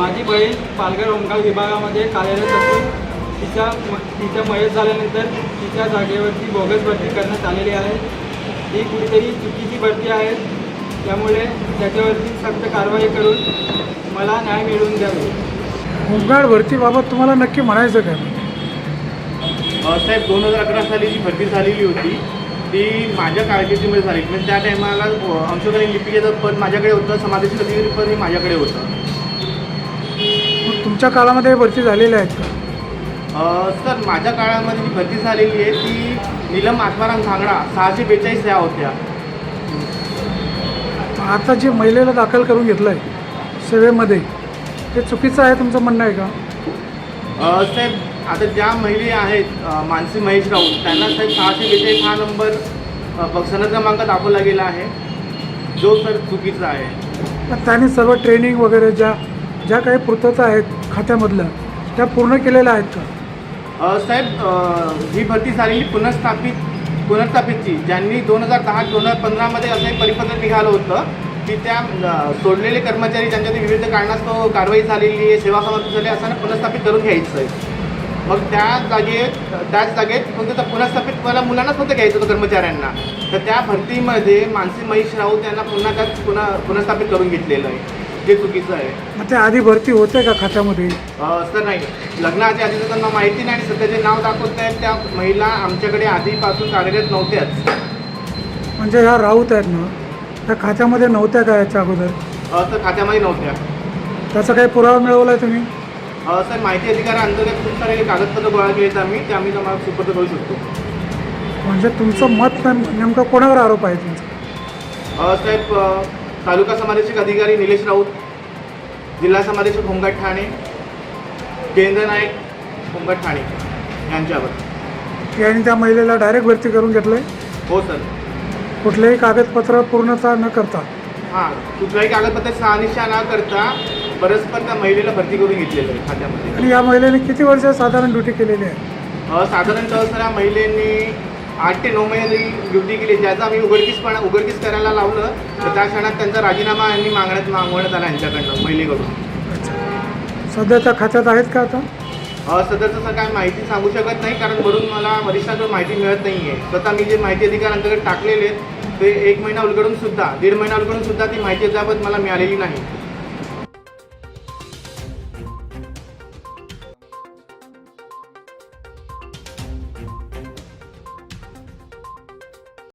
माझी बहीण पालघर ओंकार विभागामध्ये कार्यरत असून तिच्या म तिच्या मयत झाल्यानंतर तिच्या जागेवरती बोगस भरती करण्यात आलेली आहे. ही कुठेतरी चुकीची भरती आहे. त्यामुळे त्याच्यावरती सक्त कारवाई करून मला न्याय मिळवून द्यावे. होमगार्ड भरतीबाबत तुम्हाला नक्की म्हणायचं काय? साहेब दोन हजार अकरा साली जी भरती झालेली होती ती माझ्या कारकिर्दीमध्ये झाली. म्हणजे त्या टायमाला अंशकालीन लिपिकेचं पद माझ्याकडे होतं समादेशी अधिकारी पद हे माझ्याकडे होतं. मग तुमच्या काळामध्ये भरती झालेल्या आहेत का? सर माझ्या काळामध्ये जी भरती झालेली आहे ती नीलम आत्माराम सांगडा सहाशे बेचाळीस ह्या होत्या. आता जे महिलेला दाखल करून घेतलं आहे सेवेमध्ये ते चुकीचं आहे तुमचं म्हणणं आहे का? अ, साहेब आता ज्या महिला आहेत अ, मानसी महेश राऊत त्यांना साहेब सहाशे बेचाळीस हा नंबर अ, ब- सनद क्रमांक दाखवला गेला आहे. जो सर चुकीचा आहे. पण त्याने सर्व ट्रेनिंग वगैरे ज्या ज्या काही पूर्तता आहेत खात्यामधल्या त्या पूर्ण केलेल्या आहेत का? साहेब ही भरती झालेली पुनर्स्थापित पुनर्स्थापितची ज्यांनी दोन हजार दहा दोन हजार पंधरामध्ये असं एक परिपत्रक निघालं होतं की त्या अ, सोडलेले कर्मचारी ज्यांच्या विविध कारणास्तव कारवाई झालेली आहे सेवा समाप्त झाली असताना पुनर्स्थापित करून घ्यायचं आहे. मग त्या जागेत त्याच जागेत फक्त म्हणजे त्या पुनर्स्थापित मला मुलांनाच फक्त घ्यायचं होतं कर्मचाऱ्यांना. तर त्या भरतीमध्ये मानसी महेश राऊत यांना पुन्हा त्यात पुन्हा पुनर्स्थापित करून घेतलेलं आहे. जे चुकीचं आहे. मग त्या आधी भरती होते का खात्यामध्ये? अ, सर नाही. लग्नाच्या आधीचं त्यांना माहिती नाही आणि सध्या जे नाव दाखवत आहेत त्या महिला आमच्याकडे आधीपासून कार्यरत नव्हत्याच. म्हणजे ह्या राऊत आहेत ना त्या खात्यामध्ये नव्हत्या का याच्या अगोदर? अ, तर खात्यामध्ये नव्हत्या. त्याचा काही पुरावा मिळवला आहे तुम्ही? अ, सर माहिती अधिकाराअंतर्गत खूप सारे कागदपत्र गोळा केलेत आम्ही ते आम्ही तुम्हाला सुपूर्द करू शकतो. म्हणजे तुमचं मत नेम- नेमकं कोणावर आरोप आहे तुमचा? अ, साहेब अ, तालुका समादेशक अधिकारी निलेश राऊत. जिल्हा समादेशक होमगार्ड ठाणे केंद्र नायक होमगार्ड ठाणे यांच्यावर. यांनी त्या महिलेला डायरेक्ट भरती करून घेतलं आहे हो सर. कुठलेही कागदपत्र पूर्णता न करता? हां कुठल्याही कागदपत्र शहानिशा न करता परस्पर त्या महिलेला भरती करून घेतलेलं आहे खात्यामध्ये. आणि या महिलेने किती वर्ष साधारण ड्युटी केलेली आहे? अ, साधारणतः सर या महिलेने आठ ते नऊ महिने ड्युटी केली. ज्याचा आम्ही उघडकीसपणा उघडकीस करायला लावलं तर त्या क्षणात त्यांचा राजीनामा यांनी मागण्यात मागवण्यात आला यांच्याकडनं महिलेकडून अच्छा सध्या त्या खात्यात आहेत का आता? सर काय माहिती सांगू शकत नाही कारण वरून मला वरिष्ठांकडून माहिती मिळत नाही आहे स्वतः मी जे माहिती अधिकार अंतर्गत टाकलेले आहेत ते एक महिना उलगडून सुद्धा दीड महिना उलगडून सुद्धा ती माहिती अद्यापत मला मिळालेली नाही.